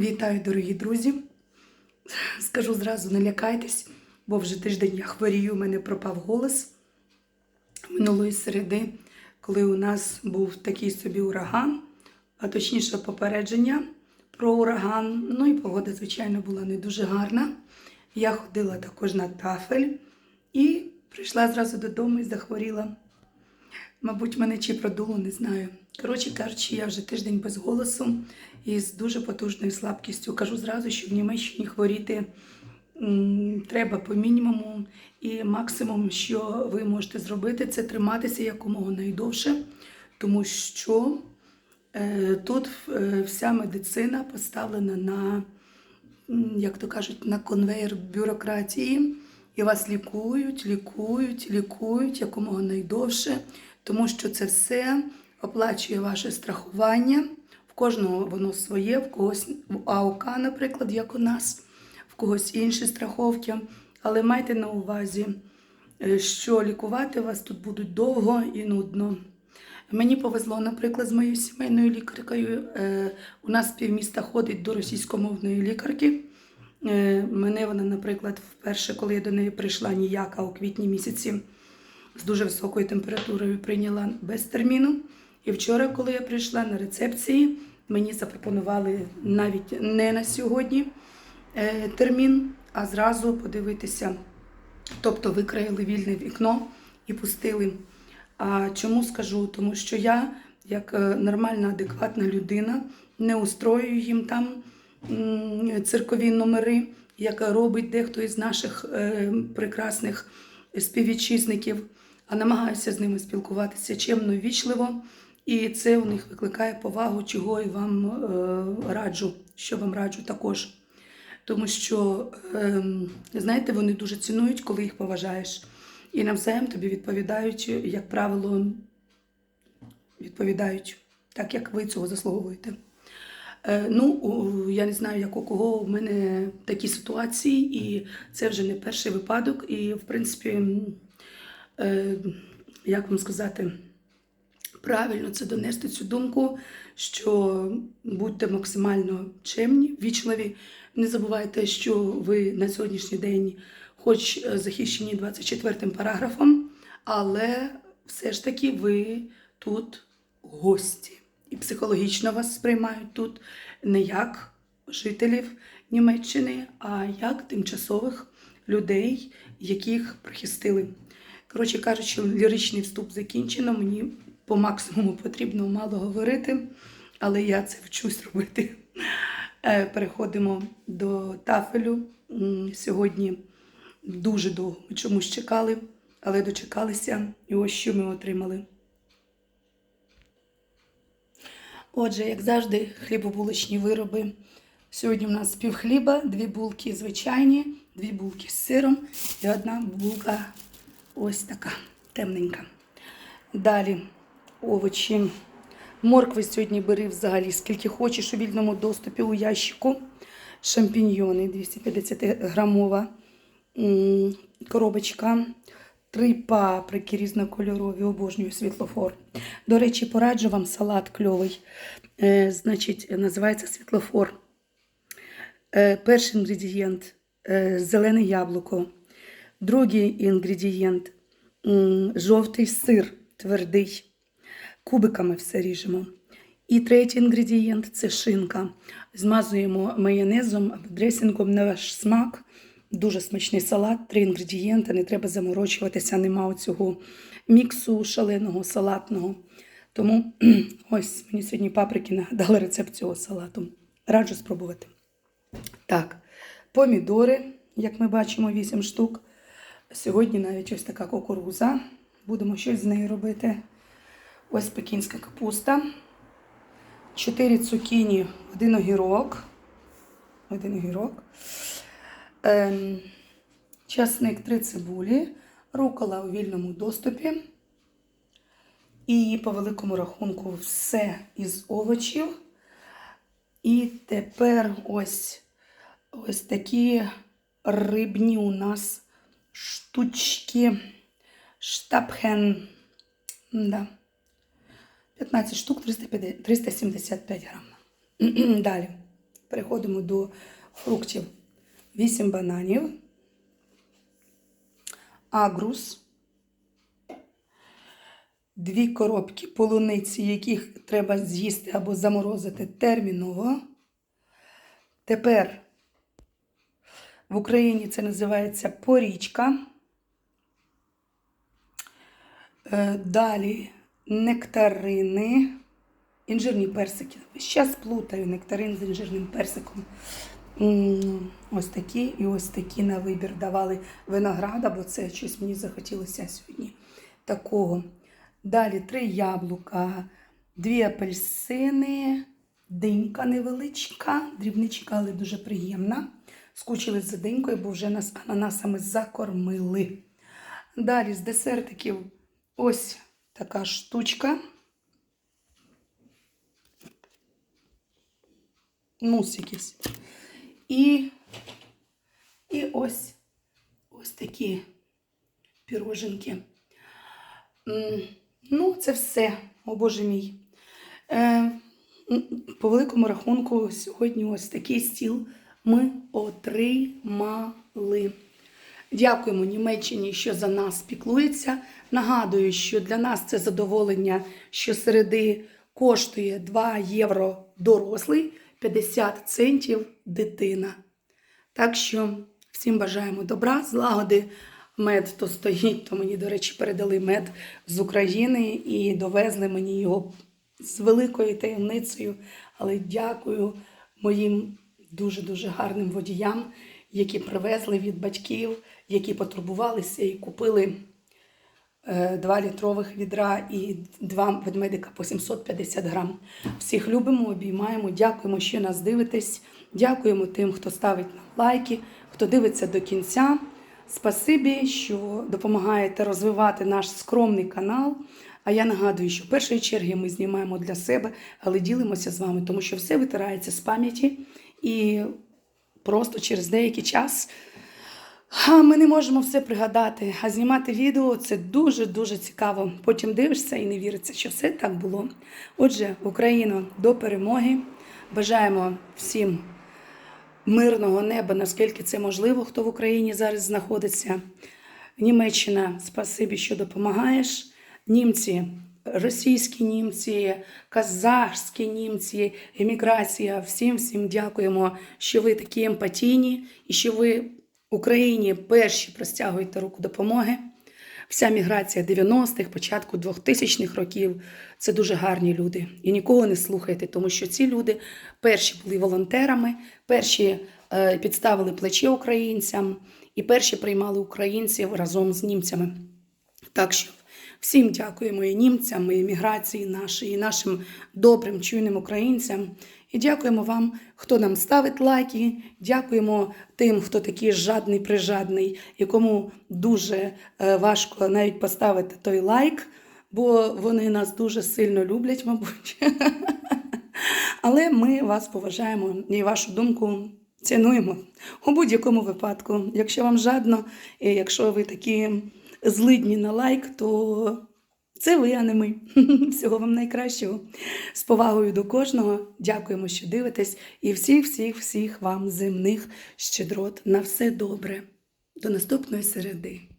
Вітаю, дорогі друзі. Скажу зразу, не лякайтесь, бо вже тиждень я хворію, у мене пропав голос. Минулої середи, коли у нас був такий собі ураган, а точніше попередження про ураган. Ну і погода, звичайно, була не дуже гарна. Я ходила також на тафель і прийшла зразу додому і захворіла. Мабуть, мене чи продуло, не знаю. Коротше кажучи, я вже тиждень без голосу і з дуже потужною слабкістю. Кажу зразу, що в Німеччині хворіти треба по мінімуму. І максимум, що ви можете зробити, це триматися якомога найдовше, тому що е, тут е, вся медицина поставлена на, як то кажуть, на конвейер бюрократії. І вас лікують, лікують, лікують якомога найдовше, тому що це все оплачує ваше страхування. В кожного воно своє, в когось в АОК, наприклад, як у нас, в когось інші страховки. Але майте на увазі, е, що лікувати вас тут будуть довго і нудно. Мені повезло, наприклад, з моєю сімейною лікаркою. Е, У нас півміста ходить до російськомовної лікарки. Е, Мене вона, наприклад, вперше, коли я до неї прийшла ніяка у квітні місяці з дуже високою температурою прийняла без терміну. І вчора, коли я прийшла на рецепції, мені запропонували навіть не на сьогодні е, термін, а зразу подивитися. Тобто викраїли вільне вікно і пустили. А чому скажу? Тому що я, як е, нормальна, адекватна людина, не устроюю їм там циркові номери, як робить дехто із наших е, прекрасних співвітчизників, а намагаюся з ними спілкуватися чемно, вічливо. І це у них викликає повагу, чого і вам е, раджу, що вам раджу також. Тому що, ем, знаєте, вони дуже цінують, коли їх поважаєш. І навзаєм тобі відповідають, як правило, відповідають так, як ви цього заслуговуєте. Е, ну, я не знаю, як у кого у мене такі ситуації, і це вже не перший випадок. І, в принципі, е, як вам сказати, правильно це донести цю думку, що будьте максимально чемні, вічливі. Не забувайте, що ви на сьогоднішній день, хоч захищені 24 параграфом, але все ж таки ви тут гості. І психологічно вас сприймають тут не як жителів Німеччини, а як тимчасових людей, яких прихистили. Коротше кажучи, ліричний вступ закінчено. Мені по максимуму потрібно мало говорити, але я це вчусь робити. Е, Переходимо до тафелю. Сьогодні дуже довго ми чомусь чекали, але дочекалися, і ось що ми отримали. Отже, як завжди, хлібобулочні вироби. Сьогодні у нас пів хліба, дві булки звичайні, дві булки з сиром і одна булка ось така темненька. Далі овочі. Моркви сьогодні бери взагалі скільки хочеш у вільному доступі у ящику. Шампіньйони 250 грамова коробочка. Три паприки різнокольорові, обожнюю світлофор. До речі, пораджу вам салат кльовий. Е, значить, називається світлофор. Е, перший інгредієнт е, зелене яблуко. Другий інгредієнт жовтий сир твердий. Кубиками все ріжемо. І третій інгредієнт це шинка. Змазуємо майонезом або дресингом на ваш смак. Дуже смачний салат, три інгредієнти, не треба заморочуватися, нема цього міксу шаленого салатного. Тому ось мені сьогодні паприки нагадали рецепт цього салату. Раджу спробувати. Так, помідори, як ми бачимо, 8 штук. Сьогодні навіть ось така кукуруза. Будемо щось з нею робити. Ось пекінська капуста. 4 цукіні, один огірок. Один огірок. Ем, часник 3 цибулі. Рукола у вільному доступі. І по великому рахунку все із овочів. І тепер ось, ось такі рибні у нас штучки. Штапхен. Да. 15 штук 350 375 грам. Далі. переходимо до фруктів. 8 бананів, агрус, дві коробки полуниці, яких треба з'їсти або заморозити терміново. Тепер в Україні це називається порічка. Е, Далі нектарини, інжирні персики. Зараз плутаю нектарин з інжирним персиком. Ось такі і ось такі на вибір давали винограда, бо це щось мені захотілося сьогодні такого. Далі три яблука, дві апельсини, динька невеличка, дрібничка, але дуже приємна. Скучили за динькою, бо вже нас ананасами закормили. Далі з десертиків ось така штучка. Мус якийсь. І, ось ось такі піроженки. Ну, це все, о Боже мій. Е, по великому рахунку, сьогодні ось такий стіл ми отримали. Дякуємо Німеччині, що за нас піклується. Нагадую, що для нас це задоволення, що середи коштує 2 євро дорослий, 50 центів дитина. Так що всім бажаємо добра, злагоди. Мед то стоїть, то мені, до речі, передали мед з України і довезли мені його з великою таємницею. Але дякую моїм дуже-дуже гарним водіям, які привезли від батьків, які потурбувалися і купили е, два літрових відра і два ведмедика по 750 грам. Всіх любимо, обіймаємо, дякуємо, що нас дивитесь. Дякуємо тим, хто ставить нам лайки, хто дивиться до кінця. Спасибі, що допомагаєте розвивати наш скромний канал. А я нагадую, що в першої черги ми знімаємо для себе, але ділимося з вами, тому що все витирається з пам'яті і просто через деякий час ми не можемо все пригадати. А знімати відео це дуже-дуже цікаво. Потім дивишся і не віриться, що все так було. Отже, Україна до перемоги. Бажаємо всім мирного неба, наскільки це можливо, хто в Україні зараз знаходиться. Німеччина, спасибі, що допомагаєш. Німці, російські німці, казахські німці, еміграція. Всім всім дякуємо, що ви такі емпатійні і що ви Україні перші простягуєте руку допомоги. Вся міграція 90-х, початку 2000-х років це дуже гарні люди. І нікого не слухайте, тому що ці люди перші були волонтерами, перші е, підставили плече українцям і перші приймали українців разом з німцями. Так що всім дякуємо і німцям, і міграції нашої, і нашим добрим, чуйним українцям. І дякуємо вам, хто нам ставить лайки. Дякуємо тим, хто такий жадний, прижадний, якому дуже е, важко навіть поставити той лайк, бо вони нас дуже сильно люблять, мабуть. Але ми вас поважаємо і вашу думку цінуємо у будь-якому випадку. Якщо вам жадно, і якщо ви такі злидні на лайк, то це ви, а не ми. Всього вам найкращого. З повагою до кожного. Дякуємо, що дивитесь. І всіх, всіх, всіх вам земних щедрот на все добре. До наступної середи.